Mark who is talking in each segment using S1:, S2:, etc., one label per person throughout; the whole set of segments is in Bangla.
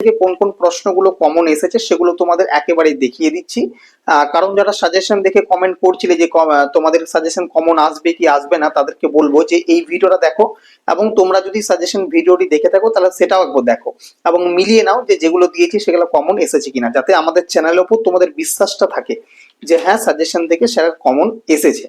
S1: থেকে কোন কোন প্রশ্নগুলো কমন এসেছে সেগুলো তোমাদের একেবারে দেখিয়ে দিচ্ছি। কারণ যারা সাজেশন দেখে কমেন্ট করছিলে যে তোমাদের সাজেশন কমন আসবে কি আসবে না, তাদেরকে বলব যে এই ভিডিওটা দেখো এবং তোমরা যদি সাজেশন ভিডিওটি দেখে থাকো তাহলে সেটাও একবার দেখো এবং মিলিয়ে নাও যে যেগুলো দিয়েছি সেগুলো কমন এসেছে কিনা, যাতে আমাদের চ্যানেলের উপর তোমাদের বিশ্বাসটা থাকে যে হ্যাঁ সাজেশন থেকে সেটা কমন এসেছে।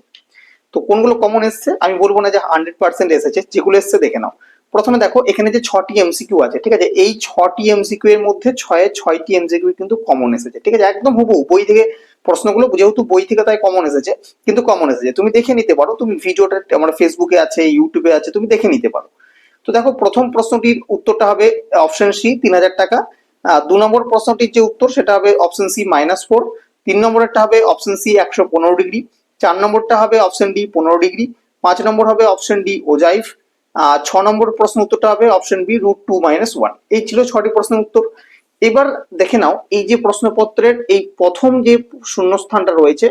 S1: তো কোনগুলো কমন এসেছে? আমি বলব না যে হান্ড্রেড পার্সেন্ট এসেছে, যেগুলো এসেছে দেখে নাও। প্রথমে দেখো, এখানে যে ছটি এমসিকিউ আছে, ঠিক আছে? এই ছটি এমসিকিউ এর মধ্যে ছয়ে, ছয়টি এমসিকিউ কিন্তু কমন এসেছে, ঠিক আছে? একদম হুবু বই থেকে প্রশ্নগুলো যেহেতু বই থেকে তাই কমন এসেছে, কিন্তু কমন এসেছে। তুমি দেখে নিতে পারো, তুমি ভিডিওটা আমার ফেসবুকে আছে ইউটিউবে আছে, তুমি দেখে নিতে পারো। তো দেখো, প্রথম প্রশ্নটির উত্তরটা হবে অপশন সি তিন হাজার টাকা। দু নম্বর প্রশ্নটির যে উত্তর, সেটা হবে অপশন সি মাইনাস ফোর তিন নম্বরেরটা হবে অপশন সি একশো পনেরো ডিগ্রি। চার নম্বরটা হবে অপশন ডি পনেরো ডিগ্রি। পাঁচ নম্বর হবে অপশন ডি ওজাইফ ছ নম্বর প্রশ্ন উত্তরটা হবে option B root two minus one এই ছিল ছটি প্রশ্নের উত্তর। এবার দেখে নাও, এই যে প্রশ্নপত্রের এই প্রথম যে শূন্যস্থানটা রয়েছে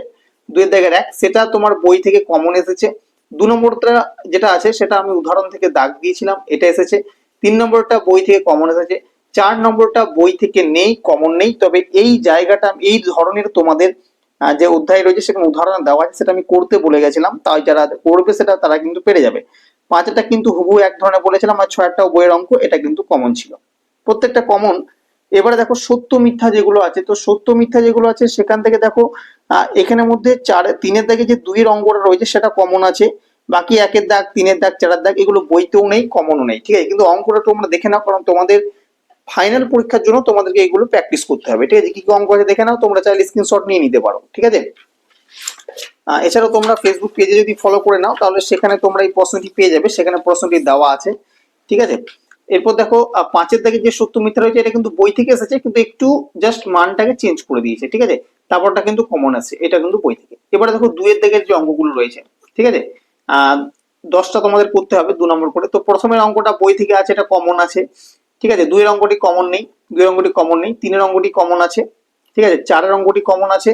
S1: দুয়ের দাগের এক, সেটা তোমার বই থেকে কমন এসেছে। দু নম্বরটা যেটা আছে, সেটা আমি উদাহরণ থেকে দাগ দিয়েছিলাম, এটা এসেছে। তিন নম্বরটা বই থেকে কমন এসেছে। চার নম্বরটা বই থেকে নেই কমন নেই। তবে এই জায়গাটা, এই ধরনের তোমাদের যে অধ্যায় রয়েছে, সেখানে উদাহরণ দেওয়া আছে, সেটা আমি করতে বলে গেছিলাম। তাই যারা করবে, সেটা তারা কিন্তু পেরে যাবে। পাঁচটা কিন্তু হুবহু এক ধরনের বলেছিলাম, আর ছয়টা বইয়ের অঙ্ক, এটা কিন্তু কমন ছিল। প্রত্যেকটা কমন এবারে দেখো সত্য মিথ্যা যেগুলো আছে, তো সত্য মিথ্যা যেগুলো আছে, সেখান থেকে দেখো এখানের মধ্যে চার, তিনের দাগে যে দুইয়ের অঙ্কটা রয়েছে, সেটা কমন আছে। বাকি একের দাগ, তিনের দাগ, চারের দাগ, এগুলো বইতেও নেই কমনও নেই, ঠিক আছে? কিন্তু অঙ্কটা তোমরা দেখে নাও, কারণ তোমাদের ফাইনাল পরীক্ষার জন্য তোমাদেরকে এগুলো প্র্যাকটিস করতে হবে। ঠিক আছে? কি কি অঙ্ক আছে দেখে নাও, তোমরা চাইলে স্ক্রিনশট নিয়ে নিতে পারো, ঠিক আছে? এছাড়াও তোমরা ফেসবুক পেজে যদি ফলো করে নাও, তাহলে সেখানে তোমরা এই প্রশ্নটি পেয়ে যাবে, সেখানে প্রশ্নটি দেওয়া আছে, ঠিক আছে? এরপর দেখো পাঁচের দাগে যে সত্য মিথ্যা রয়েছে, এটা কিন্তু বই থেকে এসেছে, কিন্তু একটু জাস্ট মানটাকে চেঞ্জ করে দিয়েছে, ঠিক আছে? তারপরটা কিন্তু কমন আছে, এটা কিন্তু বই থেকে। এবারে দেখো, দুইয়ের দাগের যে অঙ্কগুলো রয়েছে, ঠিক আছে? দশটা তোমাদের করতে হবে দু নম্বর করে। তো প্রথমের অঙ্কটা বই থেকে আছে, এটা কমন আছে, ঠিক আছে? দুইয়ের অঙ্কটি কমন নেই দুই অঙ্কটি কমন নেই, তিনের অঙ্কটি কমন আছে, ঠিক আছে? চারের অঙ্কটি কমন আছে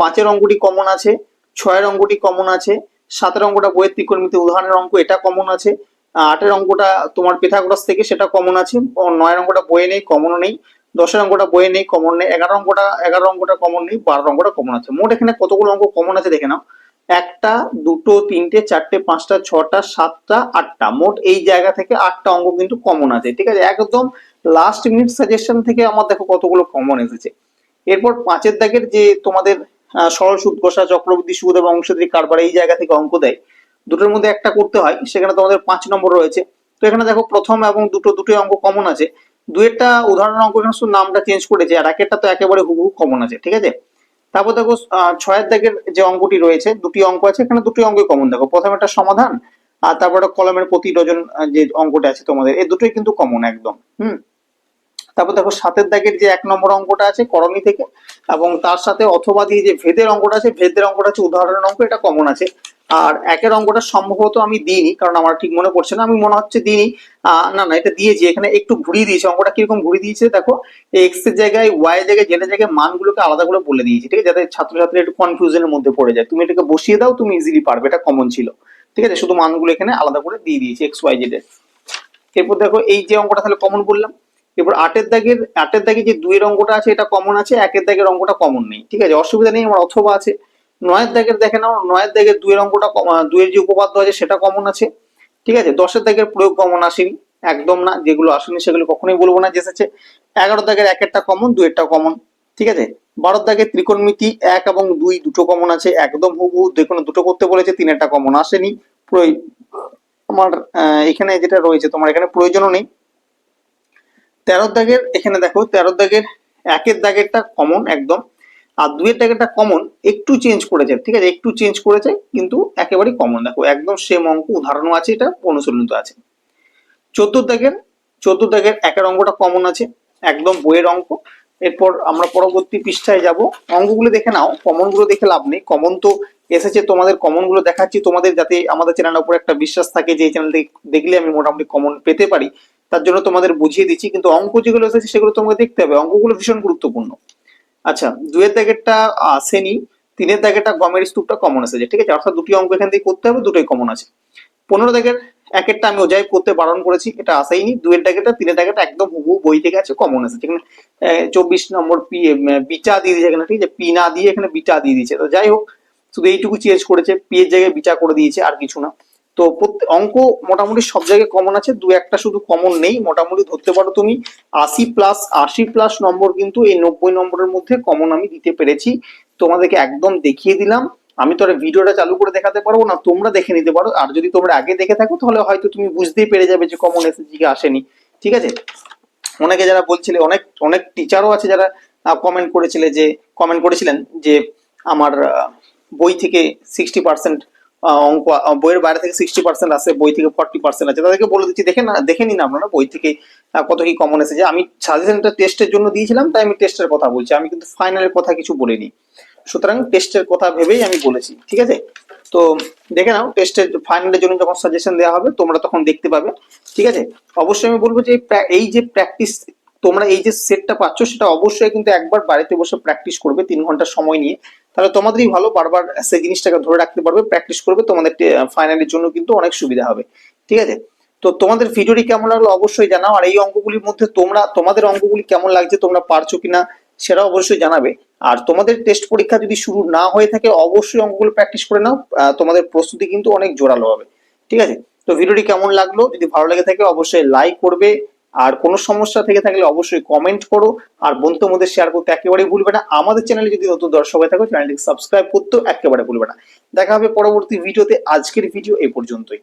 S1: পাঁচের অঙ্কটি কমন আছে ছয়ের অঙ্কটি কমন আছে সাতের অঙ্কটা বইয়ের ত্রিকোণমিতি, উদাহরণের অঙ্ক এটা কমন আছে, আটের অঙ্কটা তোমার পেথাগোরাস থেকে সেটা কমন আছে নয়ের অঙ্কটা বইয়ে নেই কমনও নেই, দশের অঙ্কটা বইয়ে নেই কমন নেই, এগারো অঙ্কটা এগারো অঙ্কটা কমন নেই, বারো অঙ্কটা কমন আছে। মোট এখানে কতগুলো অঙ্ক কমন আছে দেখে নাও। একটা, দুটো, তিনটে, চারটে, পাঁচটা, ছটা, সাতটা, আটটা। মোট এই জায়গা থেকে আটটা অঙ্ক কিন্তু কমন আছে, ঠিক আছে? একদম লাস্ট মিনিট সাজেশন থেকে আমার দেখো কতগুলো কমন এসেছে। এরপর পাঁচের দাগের যে তোমাদের সরল সুদ কষা চক্রবৃদ্ধি সুদ এবং অংশীদারি কারবার এই জায়গা থেকে অঙ্ক দেয়। দুটোর মধ্যে একটা করতে হয়, সেখানে তোমাদের পাঁচ নম্বর রয়েছে। তো এখানে দেখো প্রথম এবং দুটো, দুটোই অঙ্ক কমন আছে। দুয়েরটা উদাহরণ অঙ্ক এখানে শুধু নামটা চেঞ্জ করেছে, আর একেরটা তো একেবারে হুবহু কমন আছে, ঠিক আছে? তারপর দেখো ছয়ের দাগের যে অঙ্কটি রয়েছে, দুটি অঙ্ক আছে, এখানে দুটি অঙ্কই কমন দেখো, প্রথম একটা সমাধান, আর তারপর কলমের প্রতি ডজন যে অঙ্কটা আছে তোমাদের, এই দুটোই কিন্তু কমন একদম, হুম? তারপর দেখো সাতের দাগের যে এক নম্বর অঙ্কটা আছে করণী থেকে, এবং তার সাথে অথবা দিয়ে যে ভেদের অঙ্কটা আছে, ভেদের অঙ্কটা আছে উদাহরণের অঙ্ক, এটা কমন আছে। আর একের অঙ্কটা সম্ভবত আমি দিইনি, কারণ আমার ঠিক মনে পড়ছে না, আমি মনে হচ্ছে দিইনি। না না, এটা দিয়েছি, এখানে একটু ঘুরিয়ে দিয়েছে, অঙ্কটা কীরকম ঘুরিয়ে দিয়েছে, দেখো এক্সের জায়গায় ওয়াই এর জায়গায় এর জায়গায় মানগুলোকে আলাদা করে বলে দিয়েছি, ঠিক আছে? যাতে ছাত্রছাত্রীরা একটু কনফিউশনের মধ্যে পড়ে যায়। তুমি এটাকে বসিয়ে দাও, তুমি ইজিলি পারবে, এটা কমন ছিল, ঠিক আছে? শুধু মানগুলো এখানে আলাদা করে দিয়ে দিয়েছি এক্স ওয়াই জেড এর। এরপর দেখো, এই যে অঙ্কটা তাহলে কমন বললাম এরপর আটের দাগের, আটের দাগে যে দুই অঙ্কটা আছে, এটা কমন আছে, একের দাগের অঙ্কটা কমন নেই। ঠিক আছে? অসুবিধা নেই, আমার অথবা আছে। নয়ের দাগের দেখে নাও, নয়ের দাগের দুইয়ের অঙ্কটা দুইয়ের যে উপপাদ্য আছে, সেটা কমন আছে। ঠিক আছে? দশের দাগের প্রয়োগ কমন আসেনি, একদম না, যেগুলো আসেনি সেগুলো কখনোই বলব না যে এসেছে এগারো দাগের এক একটা কমন দুইয়েরটা কমন ঠিক আছে? বারো দাগের ত্রিকোণমিতি, এক এবং দুই দুটো কমন আছে, একদম হুবহু দেখুন দুটো করতে বলেছে, তিনেরটা কমন আসেনি। আমার এখানে যেটা রয়েছে, তোমার এখানে প্রয়োজনও নেই। তেরোর দাগের, এখানে দেখো তেরোর দাগের, একের দাগেরটা কমন একদম, আর দুইয়ের দাগেরটা কমন একটু চেঞ্জ করেছে, ঠিক আছে? একটু চেঞ্জ করেছে, কিন্তু একেবারেই কমন দেখো, একদম সেম অঙ্ক, উদাহরণও আছে এটা অনুশীলনিত আছে। চোদ্দ দাগের চোদ্দ দাগের একের অঙ্কটা কমন আছে, একদম বইয়ের অঙ্ক। এরপর আমরা পরবর্তী পৃষ্ঠায় যাব। অঙ্কগুলো দেখে নাও কমনগুলো দেখে লাভ নেই। কমন তো এসেছে, তোমাদের কমনগুলো দেখাচ্ছি। তোমাদের যাতে আমাদের চ্যানেলের উপর একটা বিশ্বাস থাকে যে এই চ্যানেল দেখলে আমি মোটামুটি কমন পেতে পারি। তার জন্য তোমাদের বুঝিয়ে দিচ্ছি, কিন্তু অঙ্ক যেগুলো এসেছে সেগুলো তোমাকে দেখতে হবে। অঙ্কগুলো ভীষণ গুরুত্বপূর্ণ। আচ্ছা দুয়ের দাগেরটা আসেনি, তিনের দাগেরটা গমের স্তূপটা কমন এসেছে, ঠিক আছে? অর্থাৎ দুটি অঙ্ক এখান থেকে করতে হবে, দুটোই কমন আছে। পনেরো দাগের একেরটা আমি ওজাই করতে বারণ করেছি, এটা আসেইনি। দুয়ের টাকাটা তিনের টাকাটা একদম হুবু বই থেকে আছে কমন এসেছে। এখানে চব্বিশ নম্বর পি বিচা দিয়ে দিয়েছে এখানে, ঠিক আছে? পি না দিয়ে এখানে বিটা দিয়ে দিয়েছে। তো যাই হোক, শুধু এইটুকু চেঞ্জ করেছে, পি এর জায়গায় বিচা করে দিয়েছে, আর কিছু না। তো অঙ্ক মোটামুটি সব জায়গায় কমন আছে, দু একটা শুধু কমন নেই। মোটামুটি ধরতে পারো তুমি, আশি প্লাস আশি প্লাস নম্বর কিন্তু এই নব্বই নম্বরের মধ্যে কমন আমি দিতে পেরেছি। তোমাদেরকে একদম দেখিয়ে দিলাম। আমি তো আর ভিডিওটা চালু করে দেখাতে পারব না, তোমরা দেখে নিতে পারো। আর যদি তোমরা আগে দেখে থাকো, তাহলে হয়তো তুমি বুঝতেই পেরে যাবে যে কমন এসেছে কি আসেনি। ঠিক আছে? অনেকে যারা বলছিলে, অনেক অনেক টিচারও আছে যারা কমেন্ট করেছিলে যে কমেন্ট করেছিলেন যে, আমার বই থেকে সিক্সটি পার্সেন্ট অঙ্ক বইয়ের বাইরে থেকে সিক্সটি পার্সেন্ট আসে বই থেকে ফর্টি পার্সেন্ট আছে। তাদেরকে বলে দিচ্ছি, দেখে না, দেখে নিন আপনারা বই থেকে কত কি কমন এসেছে আমি সাজেশনটা টেস্টের জন্য দিয়েছিলাম, তাই আমি টেস্টের কথা বলছি। আমি কিন্তু ফাইনালের কথা কিছু বলিনি। সুতরাং টেস্টের কথা ভেবেই আমি বলেছি, ঠিক আছে? তো দেখে নাও টেস্টের ফাইনালের জন্য যখন সাজেশন দেওয়া হবে, তোমরা তখন দেখতে পাবে, ঠিক আছে? অবশ্যই আমি বলব যে এই যে প্র্যাকটিস তোমরা এই যে সেটটা পাচ্ছ, সেটা অবশ্যই কিন্তু একবার বাড়িতে বসে প্র্যাকটিস করবে তিন ঘণ্টা সময় নিয়ে। তাহলে তোমাদেরই ভালো বারবার সেই জিনিসটাকে ধরে রাখতে পারবে প্র্যাকটিস করবে, তোমাদের ফাইনালের জন্য কিন্তু অনেক সুবিধা হবে। ঠিক আছে? তো তোমাদের ভিডিওটি কেমন লাগল অবশ্যই জানাও, আর এই অঙ্কগুলির মধ্যে তোমরা, তোমাদের অঙ্কগুলি কেমন লাগছে তোমরা পারছ কিনা সেটা অবশ্যই জানাবে। আর তোমাদের টেস্ট পরীক্ষা যদি শুরু না হয়ে থাকে, অবশ্যই অঙ্কগুলো প্র্যাকটিস করে নাও তোমাদের প্রস্তুতি কিন্তু অনেক জোরালো হবে। ঠিক আছে? তো ভিডিওটি কেমন লাগল? যদি ভালো লেগে থাকে, অবশ্যই লাইক করবে আর কোনো সমস্যা থেকে থাকলে অবশ্যই কমেন্ট করো। আর বন্ধুর মধ্যে শেয়ার করতে একেবারেই ভুলবে না। আমাদের চ্যানেলে যদি নতুন দর্শক হয়ে থাকো চ্যানেলটিকে সাবস্ক্রাইব করতেও একেবারে ভুলবে না। দেখা হবে পরবর্তী ভিডিওতে আজকের ভিডিও এ পর্যন্তই।